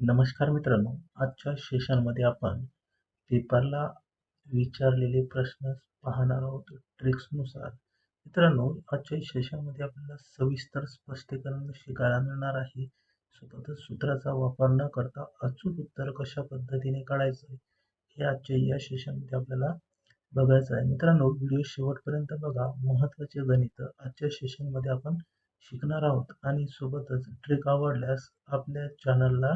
नमस्कार मित्रांनो आजच्या सेशनमध्ये आपण पेपरला विचारलेले प्रश्न पाहणार आहोत. ट्रिक्सनुसार मित्रांनो आजच्या सेशनमध्ये आपल्याला सविस्तर स्पष्टीकरण शिकायला मिळणार आहे. स्वतः सूत्राचा वापर न करता अचूक उत्तर कशा पद्धतीने काढायचं हे आजच्या या सेशनमध्ये आपल्याला बघायचं आहे. मित्रांनो व्हिडिओ शेवटपर्यंत बघा. महत्त्वाचे गणित आजच्या सेशनमध्ये आपण शिकणार आहोत. आणि सोबतच ट्रिक आवडल्यास आपल्या चॅनलला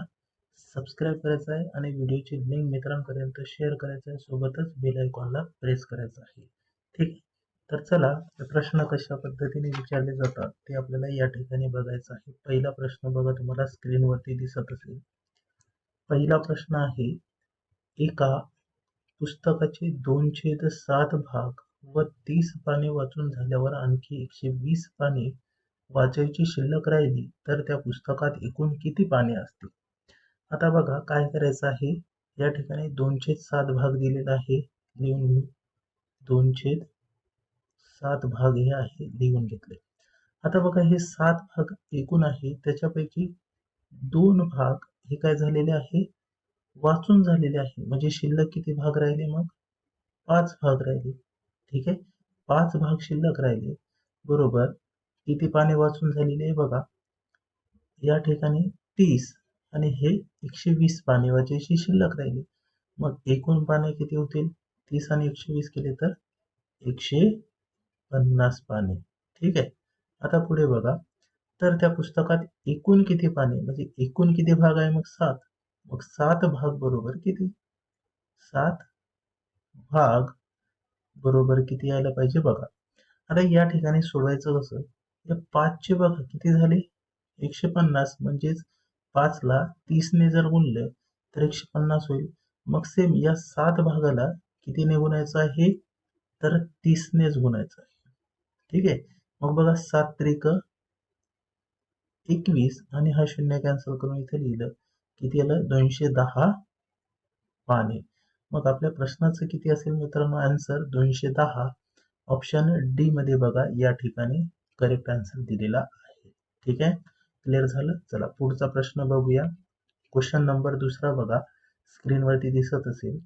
सबस्क्राईब करायचं आहे आणि व्हिडिओची लिंक मित्रांपर्यंत शेअर करायचं आहे. सोबतच बेल आयकॉनला प्रेस करायचं आहे. ठीक आहे? तर चला प्रश्न कशा पद्धतीने विचारले जातात ते आपल्याला या ठिकाणी बघायचं आहे. पहिला प्रश्न बघा तुम्हाला स्क्रीनवरती दिसत असेल. पहिला प्रश्न आहे एका पुस्तकाचे दोनशे सात भाग व तीस पाने वाचून झाल्यावर आणखी एकशे वीस पाने वाचायची शिल्लक राहिली तर त्या पुस्तकात एकूण किती पाने असतील? आता बघा काय करायचं आहे. या ठिकाणी दोनशे सात भाग दिलेला आहे. लिहून घेऊ. दोनशे सात भाग हे आहे लिहून घेतले. आता बघा हे सात भाग एकूण आहे. त्याच्यापैकी दोन भाग हे काय झालेले आहे? वाचून झालेले आहे. म्हणजे शिल्लक किती भाग राहिले मग? पाच भाग राहिले. ठीक आहे? पाच भाग शिल्लक राहिले. बरोबर? किती पाने वाचून झालेली आहे बघा? या ठिकाणी तीस. आणि हे एकशे वीस पाने वाचायची शिल्लक राहिली. मग एकूण पाने किती होतील? तीस आणि एकशे वीस केले तर एकशे पन्नास पाने. ठीक आहे? आता पुढे बघा. तर त्या पुस्तकात एकूण किती पाने? म्हणजे एकूण किती भाग आहे? मग सात. मग सात भाग बरोबर किती? सात भाग बरोबर किती यायला पाहिजे बघा. आता या ठिकाणी सोडवायचं कसं या पाचचे बघा किती झाले? एकशे पन्नास. म्हणजेच पाचला तीसने जर गुणलं तर एकशे पन्नास होईल. मग सेम या सात भागाला कितीने गुणायचं आहे? तर तीसनेच गुणायचं आहे. ठीक आहे? मग बघा सात त्रिक एकवीस आणि हा शून्य कॅन्सल करून इथे लिहिलं. किती आलं? दोनशे दहा पाने. मग आपल्या प्रश्नाचं किती असेल मित्रांनो? आन्सर दोनशे दहा. ऑप्शन डी मध्ये बघा या ठिकाणी करेक्ट आन्सर दिलेला आहे. ठीक आहे? क्लिअर झालं? चला पुढचा प्रश्न बघूया. क्वेश्चन नंबर दुसरा बघा. स्क्रीनवरती दिसत असेल.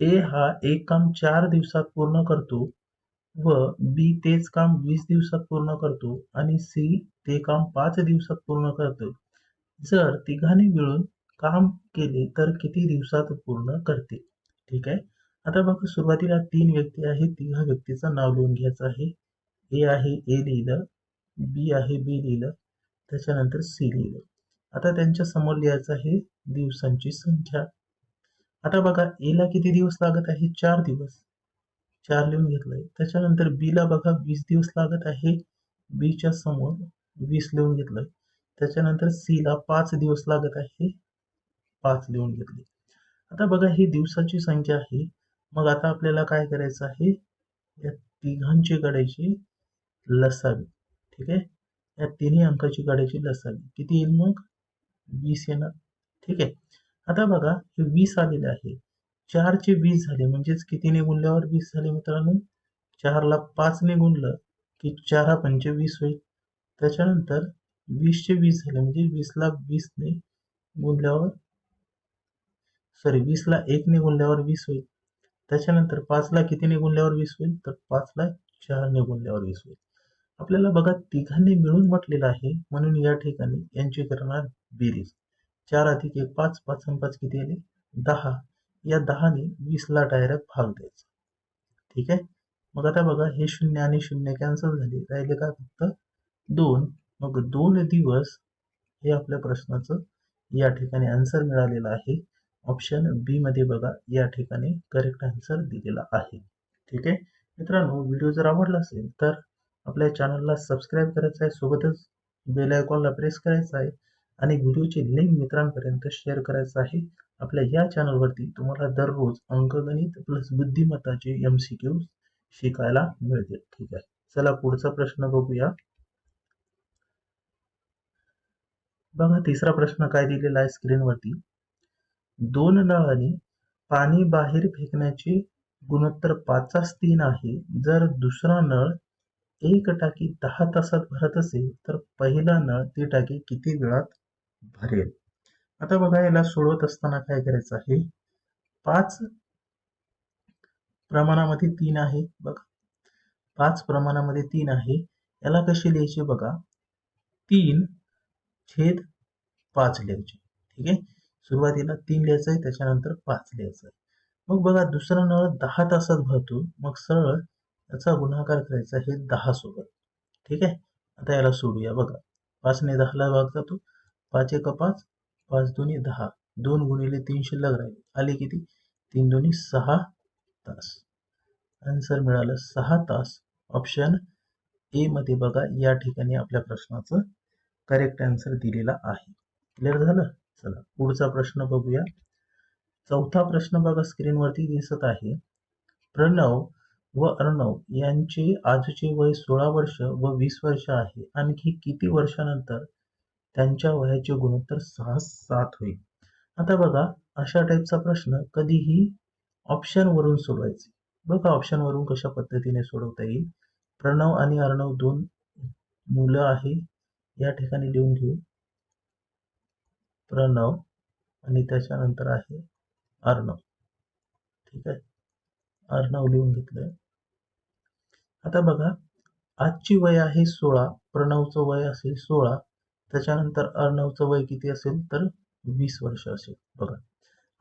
ए हा एक काम चार दिवसात पूर्ण करतो व बी तेच काम वीस दिवसात पूर्ण करतो आणि सी ते काम पाच दिवसात पूर्ण करतो. जर तिघांनी मिळून काम केले तर किती दिवसात पूर्ण करते? ठीक आहे? आता बघा सुरुवातीला तीन व्यक्ती आहेत. तिघा व्यक्तीचं नाव लिहून घ्यायचं आहे. ए आहे ए लिहिलं. बी आहे बी लिहिलं. त्याच्यानंतर सी लिहिलं. आता त्यांच्यासमोर लिहायचं आहे दिवसांची संख्या. आता बघा एला किती दिवस लागत आहे? चार दिवस. चार लिहून घेतलंय. त्याच्यानंतर बीला बघा वीस दिवस लागत आहे. बीच्या समोर वीस लिहून घेतलंय. त्याच्यानंतर सीला पाच दिवस लागत आहे. पाच लिहून घेतले. आता बघा ही दिवसाची संख्या आहे. मग आता आपल्याला काय करायचं आहे? या तिघांची काढायची लसावी. ठीक आहे? या तिन्ही अंकाची काढायची लसावी किती येईल मग? वीस येणार. ठीक आहे. आता बघा हे वीस आलेले आहे. चारचे वीस झाले. म्हणजेच कितीने गुणल्यावर वीस झाले मित्रांनो? चारला पाचने गुणलं की चार पंचे वीस होईल. त्याच्यानंतर वीसचे वीस झाले. म्हणजे वीसला वीसने गुणल्यावर सॉरी वीसला एकने गुणल्यावर वीस होईल. त्याच्यानंतर पाचला कितीने गुणल्यावर वीस होईल? तर पाचला चारने गुणल्यावर वीस होईल. आपल्याला बघा तिघांनी मिळून म्हटलेलं आहे. म्हणून या ठिकाणी यांची करणार बेरीज. चार अधिक एक पाच पाच पाच किती आले? दहा. या दहाने वीसला डायरेक्ट भाग द्यायचा. ठीक आहे? मग आता बघा हे शून्य आणि शून्य कॅन्सल झाले. राहिले का फक्त दोन. मग दोन दिवस हे आपल्या प्रश्नाचं या ठिकाणी आन्सर मिळालेलं आहे. ऑप्शन बी मध्ये बघा या ठिकाणी करेक्ट आन्सर दिलेला आहे. ठीक आहे? मित्रांनो व्हिडिओ जर आवडला असेल तर आपल्या चॅनलला सबस्क्राईब करायचं आहे सोबतच बेल आयकॉनला प्रेस करायचं आहे आणि व्हिडिओची लिंक मित्रांपर्यंत शेअर करायचं आहे. आपल्या या चॅनलवरती तुम्हाला दररोज अंकगणित प्लस बुद्धिमत्ताचे एम सी क्यू शिकायला मिळतील. ठीक आहे. चला पुढचा प्रश्न बघूया. बघा तिसरा प्रश्न काय दिलेला आहे स्क्रीनवरती दोन नळाने पाणी बाहेर फेकण्याचे गुणोत्तर पाचास तीन आहे. जर दुसरा नळ एक टाकी दहा तासात भरत असेल तर पहिला नळ ती टाकी किती वेळात भरेल? आता बघा याला सोडवत असताना काय करायचं आहे? पाच प्रमाणामध्ये तीन आहे बघा. पाच प्रमाणामध्ये तीन आहे. याला कशी लिहायचे बघा? तीन छेद पाच लिहायचे. ठीक आहे? सुरुवातीला तीन लिहायचं आहे त्याच्यानंतर पाच लिहायचं आहे. मग बघा दुसरा नळ दहा तासात भरतो मग सरळ याचा गुणाकार करायचा हे दहा सोबत. ठीक आहे? आता याला सोडूया. बघा पाचने दहाला भाग जातो. पाच एक पाच पाच दोन्ही दहा. दोन गुणिले तीन शिल्लक राहिले. आले किती? तीन दोन्ही सहा तास. आन्सर मिळालं सहा तास. ऑप्शन ए मध्ये बघा या ठिकाणी आपल्या प्रश्नाचं करेक्ट आन्सर दिलेला आहे. क्लिअर झालं? चला पुढचा प्रश्न बघूया. चौथा प्रश्न बघा स्क्रीनवरती दिसत आहे. प्रणव व अर्णव यांचे आजचे वय सोळा वर्ष व वीस वर्ष आहे. आणखी किती वर्षानंतर त्यांच्या वयाचे गुणोत्तर सहा सात होईल? आता बघा अशा टाईपचा प्रश्न कधीही ऑप्शनवरून सोडवायचे. बघा ऑप्शनवरून कशा पद्धतीने सोडवता येईल. प्रणव आणि अर्णव दोन मुलं आहे. या ठिकाणी लिहून घेऊ. प्रणव आणि त्याच्यानंतर आहे अर्णव. ठीक आहे? अर्णव लिहून घेतलंय. आता बघा आजची वय आहे सोळा प्रणवचं वय असेल सोळा त्याच्यानंतर अर्णवचं वय किती असेल तर वीस वर्ष असेल. बघा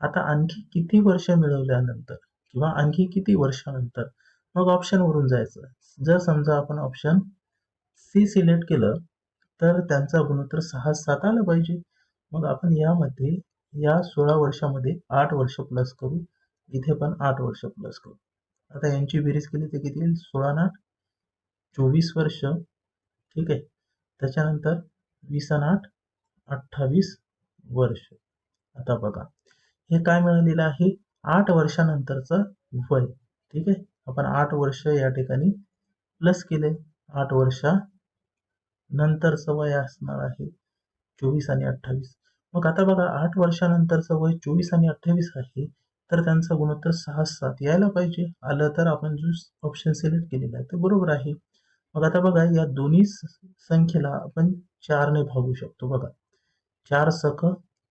आता आणखी किती वर्ष मिळवल्यानंतर किंवा आणखी किती वर्षानंतर मग ऑप्शनवरून जायचं. जर समजा आपण ऑप्शन सी सिलेक्ट केलं तर त्यांचा गुणोत्तर सहा सात आलं पाहिजे. मग आपण यामध्ये या सोळा वर्षामध्ये आठ वर्ष प्लस करू इथे पण आठ वर्ष प्लस करू. आता यांची बेरीज केली तर किती येईल? सोळा आठ चोवीस वर्ष. ठीक आहे. त्याच्यानंतर वीस आठ अठ्ठावीस वर्ष. आता बघा. हे काय मिळालेलं आहे? आठ वर्षानंतरचं वय. ठीक आहे? आपण आठ वर्ष या ठिकाणी प्लस केले. आठ वर्षा नंतरचं वय असणार आहे चोवीस आणि अठ्ठावीस. मग आता बघा आठ वर्षानंतरचं वय चोवीस आणि अठ्ठावीस आहे. तर त्यांचा गुणोत्तर सहा सात यायला पाहिजे. आलं तर आपण जो ऑप्शन सिलेक्ट केलेला आहे. ते बरोबर आहे. मग आता बघा या दोन्ही संख्येला आपण चारने भागू शकतो. बघा चार सख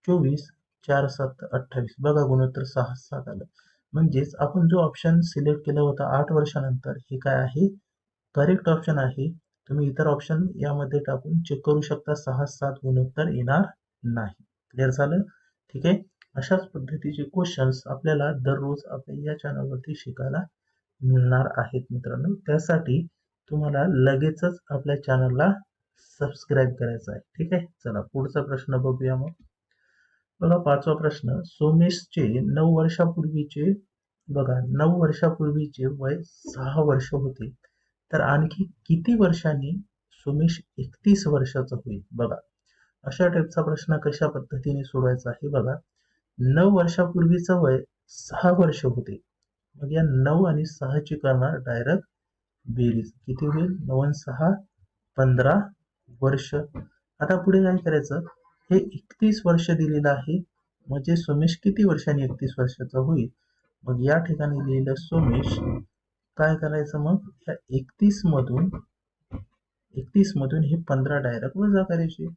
चोवीस चार सात अठ्ठावीस. बघा गुणोत्तर सहा सात आलं. म्हणजेच आपण जो ऑप्शन सिलेक्ट केला होता आठ वर्षानंतर हे काय आहे? करेक्ट ऑप्शन आहे. तुम्ही इतर ऑप्शन यामध्ये टाकून चेक करू शकता. सहा सात गुणोत्तर येणार नाही. क्लिअर झालं? ठीक आहे? अशाच पद्धतीचे क्वेश्चन्स आपल्याला दररोज आपल्या या चॅनलवरती शिकायला मिळणार आहेत मित्रांनो. त्यासाठी तुम्हाला लगेचच आपल्या चॅनलला सबस्क्राईब करायचं आहे. ठीक आहे? चला पुढचा प्रश्न बघूया मग. बघा पाचवा प्रश्न. सोमेशचे नऊ वर्षापूर्वीचे बघा नऊ वर्षापूर्वीचे वय सहा वर्ष होते. तर आणखी किती वर्षांनी सोमेश एकतीस वर्षाचा होईल? बघा अशा टाईपचा प्रश्न कशा पद्धतीने सोडवायचा आहे? बघा नऊ वर्षापूर्वीचं वय सहा वर्ष होते. मग या नऊ आणि सहाची करणार डायरेक्ट बेरीज. किती होईल? नऊ आणि सहा पंधरा वर्ष. आता पुढे काय करायचं? हे एकतीस वर्ष दिलेलं आहे. म्हणजे सोमेश किती वर्षांनी एकतीस वर्षाचा होईल? मग या ठिकाणी लिहिलं सोमेश. काय करायचं मग? या एकतीस मधून एकतीस मधून हे पंधरा डायरेक्ट वजा करायचे.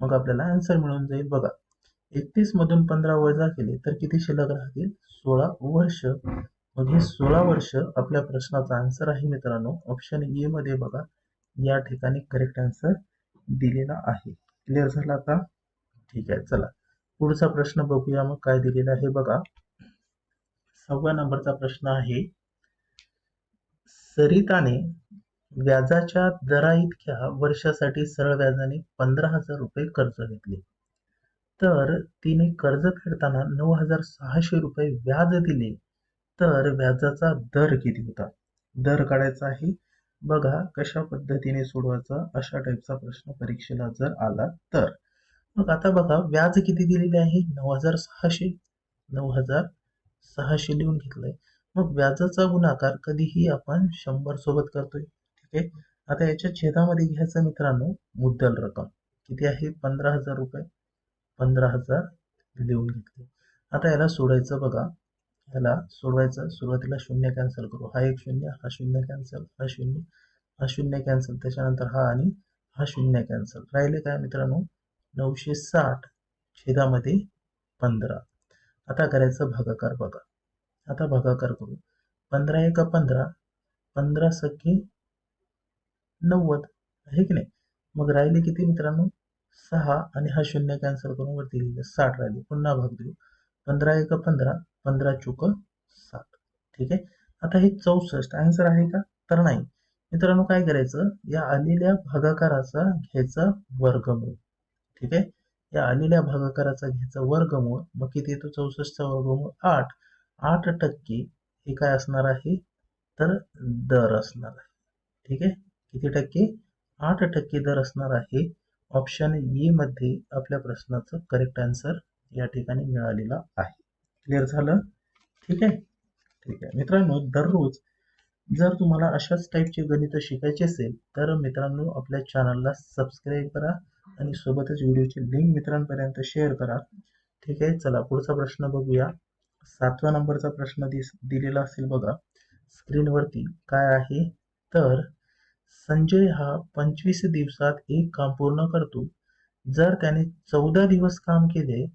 मग आपल्याला आन्सर मिळून जाईल. बघा. एकतीस मधून पंधरा वजा केले तर किती शिल्लक राहतील? सोळा वर्ष. मग हे सोळा वर्ष आपल्या प्रश्नाचा आन्सर आहे मित्रांनो. ऑप्शन ए मध्ये बघा या ठिकाणी करेक्ट आन्सर दिलेला आहे. क्लिअर झाला का? ठीक आहे चला. पुढचा प्रश्न बघूया मग काय दिलेला आहे बघा. सहाव्या नंबरचा प्रश्न आहे सरिताने व्याजाच्या दराइतक्या वर्षासाठी सरळ व्याजाने पंधरा हजार रुपये कर्ज घेतले. तर तिने कर्ज फेडताना नऊ हजार सहाशे रुपये व्याज दिले. तर व्याजाचा दर किती होता? दर काढायचा आहे. बघा कशा पद्धतीने सोडवायचा अशा टाईपचा प्रश्न परीक्षेला जर आला तर. मग आता बघा व्याज किती दिलेले आहे? नऊ हजार सहाशे नऊ हजार सहाशे लिहून घेतलंय. मग व्याजाचा गुणाकार कधीही आपण शंभर सोबत करतोय. ठीक आहे? आता याच्या छेदामध्ये घ्यायचं मित्रांनो मुद्दल रक्कम. किती आहे? पंधरा हजार रुपये. पंधरा हजार लिहून घेतले. आता याला सोडायचं बघा. याला सोडवायचं सुरुवातीला शून्य कॅन्सल करू. हा एक शून्य हा शून्य कॅन्सल हा शून्य हा शून्य कॅन्सल त्याच्यानंतर हा आणि हा शून्य कॅन्सल राहिले काय मित्रांनो? नऊशे साठ छेदामध्ये पंधरा. आता करायचं भागाकार बघा. आता भागाकार करू. पंधरा एका पंधरा. पंधरा सख्खे नव्वद. आहे की नाही? मग राहिले किती मित्रांनो? सहा आणि हा शून्य कॅन्सल करून वरती लिहिलं साठ राहिले. पुन्हा भाग देऊ. पंधरा एक पंधरा पंधरा चुक साठ ठीक आहे? आता हे चौसष्ट. आन्सर आहे का? तर नाही. मित्रांनो काय करायचं? या आलेल्या भागाकाराचा घ्यायचा वर्गमूळ. ठीक आहे? या आलेल्या भागाकाराचा घ्यायचा वर्गमूळ. मग किती येतो? चौसष्टचा वर्गमूळ आठ. आठ टक्के हे काय असणार आहे? तर दर असणार आहे. ठीक आहे? किती टक्के? आठ टक्के दर असणार आहे. ऑप्शन ई मध्ये आपल्या प्रश्नाचं करेक्ट आन्सर या ठिकाणी मिळालेला आहे. क्लिअर झालं? ठीक आहे? ठीक आहे. मित्रांनो दररोज जर तुम्हाला अशाच टाईपचे गणित शिकायचे असेल तर मित्रांनो आपल्या चॅनलला सबस्क्राईब करा आणि सोबतच व्हिडिओची लिंक मित्रांपर्यंत शेअर करा. ठीक आहे? चला पुढचा प्रश्न बघूया. सातव्या नंबरचा प्रश्न दिस दिलेला असेल बघा. स्क्रीनवरती काय आहे? तर संजय हा पंचवीस दिवसात एक काम पूर्ण करतो. जर त्याने चौदा दिवस काम केले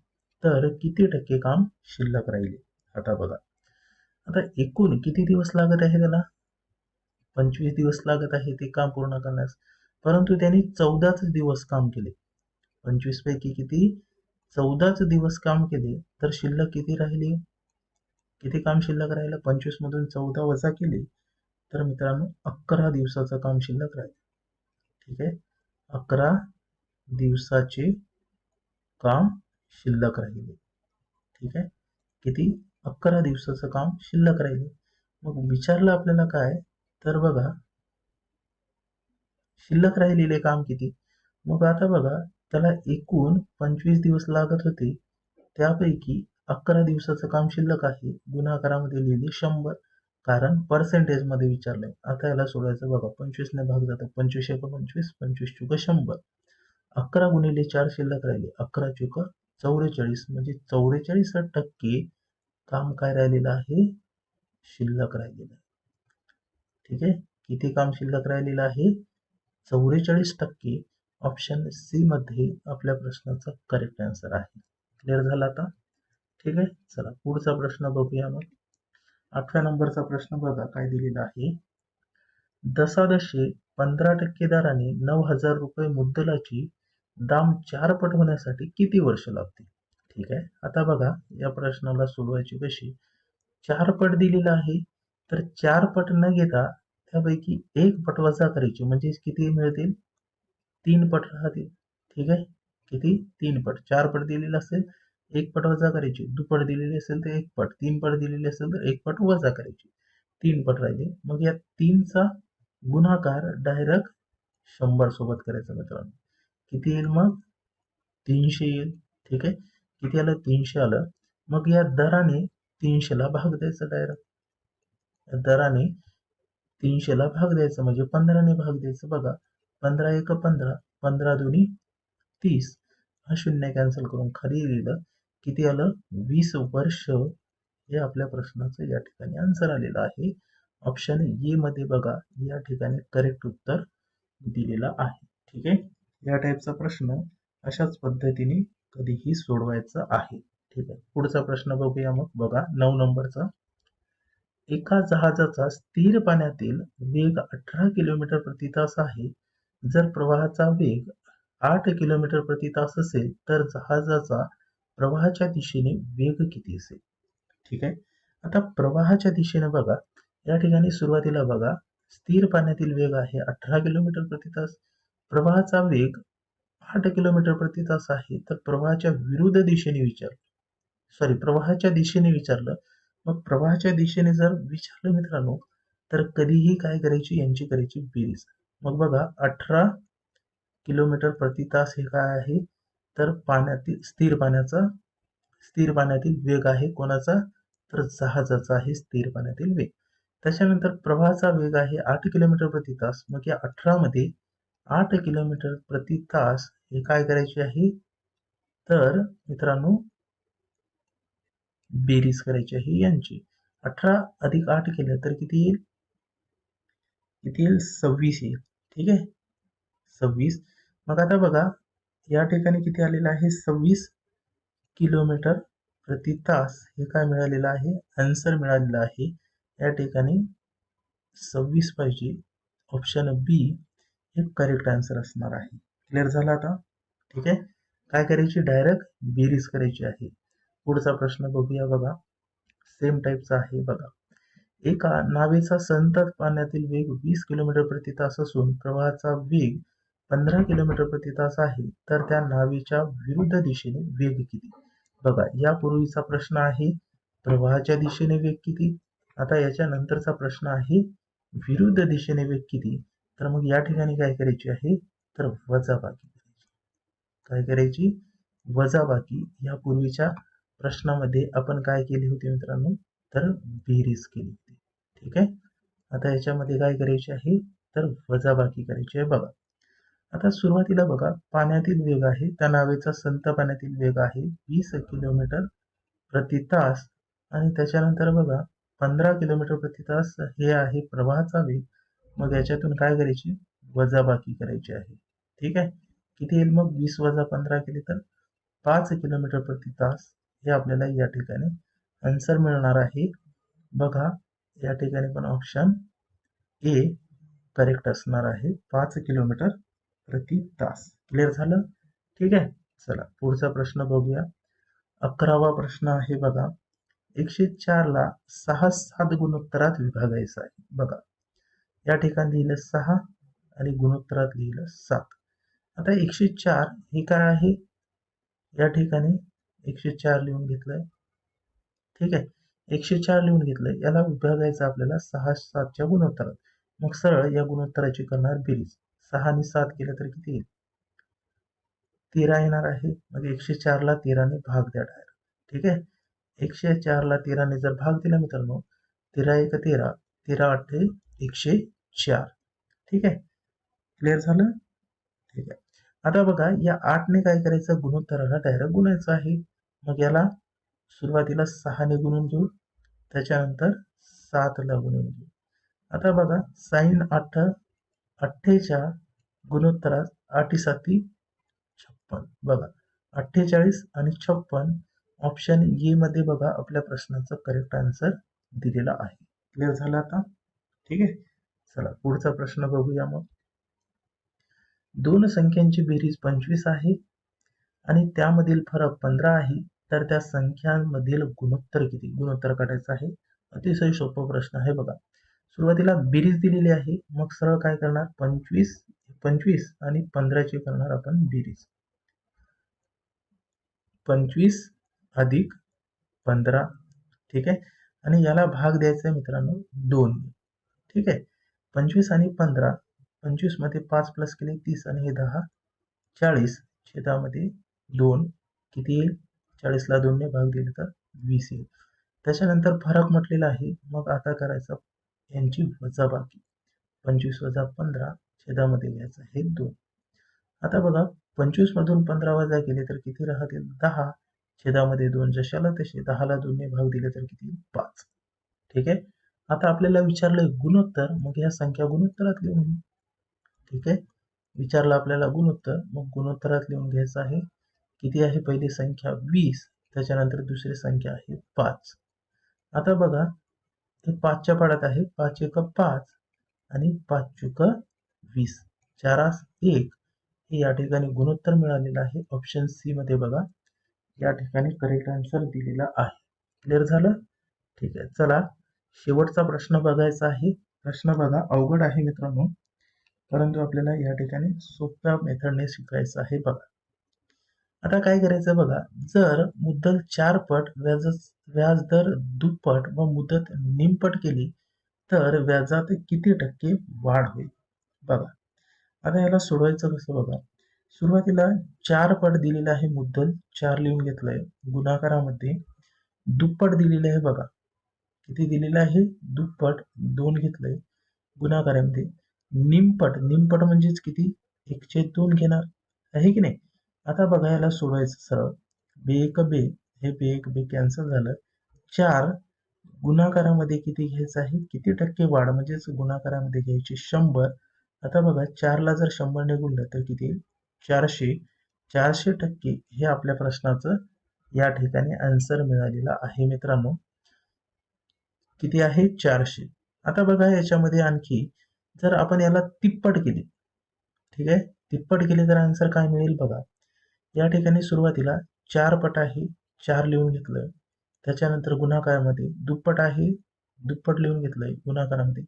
तर किती टक्के काम शिल्लक राहिले? आता बघा. आता एकूण किती दिवस लागत आहे त्याला? पंचवीस दिवस लागत आहे ते काम पूर्ण करण्यास. परंतु त्याने चौदाच दिवस काम केले. पंचवीस पैकी किती? चौदाच दिवस काम केले तर शिल्लक किती राहिले? किती काम शिल्लक राहिलं? पंचवीस मधून चौदा वजा केले तर मित्रांनो अकरा दिवसाचं काम शिल्लक राहील. ठीक आहे? अकरा दिवसाचे काम शिल्लक राहिले. ठीक आहे? किती? अकरा दिवसाचं काम शिल्लक राहिले. मग विचारलं आपल्याला काय? तर बघा शिल्लक राहिलेले काम किती? मग आता बघा त्याला एकूण पंचवीस दिवस लागत होते. त्यापैकी अकरा दिवसाचं काम शिल्लक आहे. गुन्हाकारामध्ये लिहिले शंभर. कारण पर्सेंटेजमध्ये विचारलंय आता याला सोडायचं बघा पंचवीसने भाग जातो पंचवीस एक पंचवीस पंचवीस चुक शंभर. अकरा गुणिले चार शिल्लक राहिले अकरा चुक चौवेचाळीस म्हणजे चौवेचाळीस टक्के काम काय राहिलेलं आहे? शिल्लक राहिलेलं आहे. ठीक आहे? किती काम शिल्लक राहिलेलं आहे? चौवेचाळीस टक्के. ऑप्शन सी मध्ये आपल्या प्रश्नाचा करेक्ट आन्सर आहे. क्लिअर झाला आता? ठीक आहे? चला पुढचा प्रश्न बघूया मग. आठव्या नंबरचा प्रश्न बघा काय दिलेला आहे. दशादशे पंधरा टक्के दराने नऊ हजार रुपये मुद्दलाची दाम चार पट होण्यासाठी किती वर्ष लागतील? ठीक आहे आता बघा या प्रश्नाला सोडवायची कशी? चार पट दिलेला आहे तर चार पट न घेता त्यापैकी एक पट वजा करायची म्हणजे किती मिळतील? तीन पट राहतील. ठीक आहे किती? तीन पट. चार पट दिलेला असेल एक पट वजा करायची. दुपट दिलेली असेल तर एक पट. तीन पट दिलेली असेल तर एक पट वजा करायची. तीन पट राहिले. मग या तीनचा गुणाकार डायरेक्ट शंभर सोबत करायचा मित्रांनो. किती येईल मग? तीनशे येईल. ठीक आहे? किती आलं? तीनशे आलं. मग या दराने तीनशेला भाग द्यायचा डायरेक्ट दराने तीनशेला भाग द्यायचा. म्हणजे पंधराने भाग द्यायचं बघा. पंधरा एक पंधरा. पंधरा दोन्ही तीस. हा शून्य कॅन्सल करून खाली लिहिलं. किती आलं? वीस वर्ष हे आपल्या प्रश्नाचं या ठिकाणी आन्सर आलेलं आहे. ऑप्शन ए मध्ये बघा या ठिकाणी करेक्ट उत्तर दिलेलं आहे. ठीक आहे? या टाईपचा प्रश्न अशाच पद्धतीने कधीही सोडवायचा आहे. ठीक आहे? पुढचा प्रश्न बघूया मग. बघा नऊ नंबरचा. एका जहाजाचा स्थिर पाण्यातील वेग अठरा किलोमीटर प्रति तास आहे. जर प्रवाहाचा वेग आठ किलोमीटर प्रति तास असेल तर जहाजाचा प्रवाहाच्या दिशेने वेग किती असेल? ठीक आहे? आता प्रवाहाच्या दिशेने बघा. या ठिकाणी सुरुवातीला बघा. स्थिर पाण्यातील वेग आहे अठरा किलोमीटर प्रति तास. प्रवाहाचा वेग आठ किलोमीटर प्रति तास आहे. तर प्रवाहाच्या विरुद्ध दिशेने विचार. सॉरी प्रवाहाच्या दिशेने विचारलं. मग प्रवाहाच्या दिशेने जर विचारलं मित्रांनो तर कधीही काय करायची? यांची करायची बेरीज. मग बघा अठरा किलोमीटर प्रति तास हे काय आहे? तर पाण्यातील स्थिर पाण्याचा स्थिर पाण्यातील वेग आहे कोणाचा? तर जहाजाचा आहे स्थिर पाण्यातील वेग. त्याच्यानंतर प्रवाहाचा वेग आहे आठ किलोमीटर प्रति तास. मग या अठरामध्ये आठ किलोमीटर प्रति तास हे काय करायचे आहे? तर मित्रांनो बेरीज करायची आहे यांची. अठरा अधिक आठ केलं तर किती येईल? किती येईल? सव्वीस येईल. ठीक आहे? सव्वीस. मग आता बघा या ठिकाणी किती आलेलं आहे? सव्वीस किलोमीटर प्रति तास हे काय मिळालेलं आहे? आन्सर मिळालेलं आहे. या ठिकाणी सव्वीस पाहिजे. ऑप्शन बी हे करेक्ट आन्सर असणार आहे. क्लिअर झाला आता? ठीक आहे? काय करायची? डायरेक्ट बेरीज करायची आहे. पुढचा प्रश्न बघूया बघा. सेम टाईपचा आहे बघा. एका नावेचा संतत पाण्यातील वेग वीस किलोमीटर प्रति तास असून प्रवाहाचा वेग पंधरा किलोमीटर प्रति तास आहे तर त्या नावेच्या विरुद्ध दिशेने वेग किती? बघा यापूर्वीचा प्रश्न आहे प्रवाहाच्या दिशेने वेग किती? आता याच्या नंतरचा प्रश्न आहे विरुद्ध दिशेने वेग किती? तर मग या ठिकाणी काय करायची आहे? तर वजाबाकी करायची. काय करायची? वजाबाकी यापूर्वीच्या प्रश्नामध्ये आपण काय केले होते मित्रांनो? तर बेरीज केली होती. ठीक आहे? आता याच्यामध्ये काय करायचे आहे? तर वजाबाकी करायची आहे. बघा आता सुरुवातीला बघा पाण्यातील वेग आहे त्या नावेचा संत पाण्यातील वेग आहे वीस किलोमीटर प्रति तास. आणि त्याच्यानंतर बघा पंधरा किलोमीटर प्रति तास हे आहे प्रवाहाचा वेग. मग याच्यातून काय करायची? वजाबाकी करायची आहे. ठीक आहे? किती येईल मग? वीस वजा पंधरा केले तर पाच किलोमीटर प्रति तास हे आपल्याला या ठिकाणी आन्सर मिळणार आहे. बघा या ठिकाणी पण ऑप्शन ए करेक्ट असणार आहे. पाच किलोमीटर प्रति तास. क्लिअर झालं? ठीक आहे. चला पुढचा प्रश्न बघूया. अकरावा प्रश्न आहे बघा. एकशे चारला सहा सात गुणोत्तरात विभागायचा आहे. बघा. या ठिकाणी लिहिलं सहा आणि गुणोत्तरात लिहिलं सात. आता एकशे चार हे काय आहे? या ठिकाणी एकशे चार लिहून घेतलंय. ठीक आहे. एकशे चार लिहून घेतलंय. याला विभागायचं आपल्याला सहा सातच्या गुणोत्तरात. मग सरळ या गुणोत्तराची करणार बेरीज. सहा आणि सात केलं तर किती येईल? तेरा येणार आहे. मग एकशे चारला तेराने भाग द्या डायरेक्ट ठीक आहे? एकशे चारला तेराने जर भाग दिला मित्रांनो तेरा एक तेरा तेरा अठ्ठे एकशे चार. ठीक आहे? क्लिअर झालं? ठीक आहे. आता बघा या आठने काय करायचं? गुणोत्तराला डायरेक्ट गुणायचं आहे. मग याला सुरुवातीला सहाने गुणून घेऊ. त्याच्यानंतर सातला गुणून घेऊ. आता बघा साईन आठ अठ्ठेच्या गुणोत्तरात आठी साती छप्पन. बघा अठ्ठेचाळीस आणि छप्पन ऑप्शन ए मध्ये बघा आपल्या प्रश्नाचं करेक्ट आन्सर दिलेला आहे. क्लिअर झालं आता? ठीक आहे? चला पुढचा प्रश्न बघूया मग. दोन संख्यांची बेरीज पंचवीस आहे आणि त्यामधील फरक पंधरा आहे तर त्या संख्यांमधील गुणोत्तर किती? गुणोत्तर काढायचं आहे. अतिशय सोपा प्रश्न आहे बघा. सुरुवातीला बेरीज दिलेली आहे. मग सरळ काय करणार? पंचवीस पंचवीस आणि पंधराची करणार आपण बेरीज. पंचवीस अधिक पंधरा ठीक आहे? आणि याला भाग द्यायचा आहे मित्रांनो दोन. ठीक आहे? पंचवीस आणि पंधरा पंचवीसमध्ये पाच प्लस केले तीस आणि हे दहा. चाळीस छेदामध्ये दोन. किती येईल? चाळीसला दोनने भाग दिले तर वीस येईल. त्याच्यानंतर फरक म्हटलेला आहे. मग आता करायचा यांची वजाबाकी. पंचवीस वजा पंधरा छेदामध्ये घ्यायचं हे दोन. आता बघा पंचवीसमधून पंधरा वजा केले तर किती राहतील? दहा. छेदामध्ये दोन जशाला तसे दहाला दोनने भाग दिले तर किती? पाच. ठीक आहे? आता आपल्याला विचारलंय गुणोत्तर मग या संख्या गुणोत्तरात लिहून घेऊ ठीक आहे? विचारलं आपल्याला गुणोत्तर मग गुणोत्तरात लिहून घ्यायचं आहे. किती आहे? पहिली संख्या वीस त्याच्यानंतर दुसरी संख्या आहे पाच. आता बघा हे पाचच्या पाड्यात आहे. पाच एक पाच आणि पाच चुक वीस. चारास एक. हे या ठिकाणी गुणोत्तर मिळालेलं आहे. ऑप्शन सी मध्ये बघा. या ठिकाणी करेक्ट आन्सर दिलेला आहे. क्लिअर झालं? ठीक आहे. चला. शेवटचा प्रश्न बघायचा आहे. प्रश्न बघा. अवघड आहे मित्रांनो. परंतु आपल्याला या ठिकाणी सोप्या मेथडने शिकायचं आहे बघा. आता काय करायचं बघा जर मुद्दल चार पट व्याज व्याजदर दुप्पट व मुदत निमपट केली तर व्याजात किती टक्के वाढ होईल? बघा आता याला सोडवायचं कसं बघा? सुरुवातीला चार पट दिलेलं आहे मुद्दल चार लिहून घेतलंय. गुणाकारामध्ये दुप्पट दिलेलं आहे बघा. किती दिलेलं आहे? दुप्पट दोन घेतलंय गुणाकारामध्ये. निमपट निमपट म्हणजेच किती? एकशे दोन घेणार. आहे की नाही? आता बघा याला सोडवायचं सरळ. बे एक बे हे बे एक बे कॅन्सल झालं. चार गुणाकारामध्ये किती घ्यायचं आहे? किती टक्के वाढ? म्हणजेच गुणाकारामध्ये घ्यायची शंभर. आता बघा चारला जर शंभर निघून तर किती? चारशे. चारशे टक्के हे आपल्या प्रश्नाचं या ठिकाणी आन्सर मिळालेला आहे मित्रांनो. किती आहे? चारशे. आता बघा याच्यामध्ये आणखी जर आपण याला तिप्पट केली ठीक आहे? तिप्पट केली तर आन्सर काय मिळेल बघा. या ठिकाणी सुरुवातीला चार पट आहे चार लिहून घेतलं. त्याच्यानंतर गुणाकारामध्ये दुप्पट आहे दुप्पट लिहून घेतलंय गुणाकारामध्ये.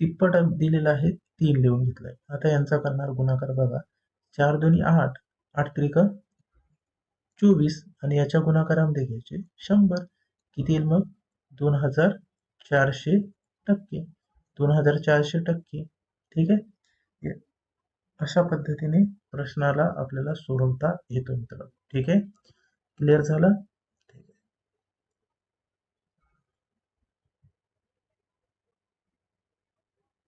तिप्पट दिलेलं आहे तीन लिहून घेतलंय. आता यांचा करणार गुणाकार बघा. चार दोन्ही आठ. आठ त्रिक चोवीस. आणि याच्या गुणाकारामध्ये घ्यायचे शंभर. किती येईल मग? दोन हजार चारशे टक्के. दोन हजार चारशे टक्के. ठीक आहे? अशा पद्धतीने प्रश्नाला आपल्याला सोडवता येतो मित्रांनो. ठीक आहे? क्लिअर झालं?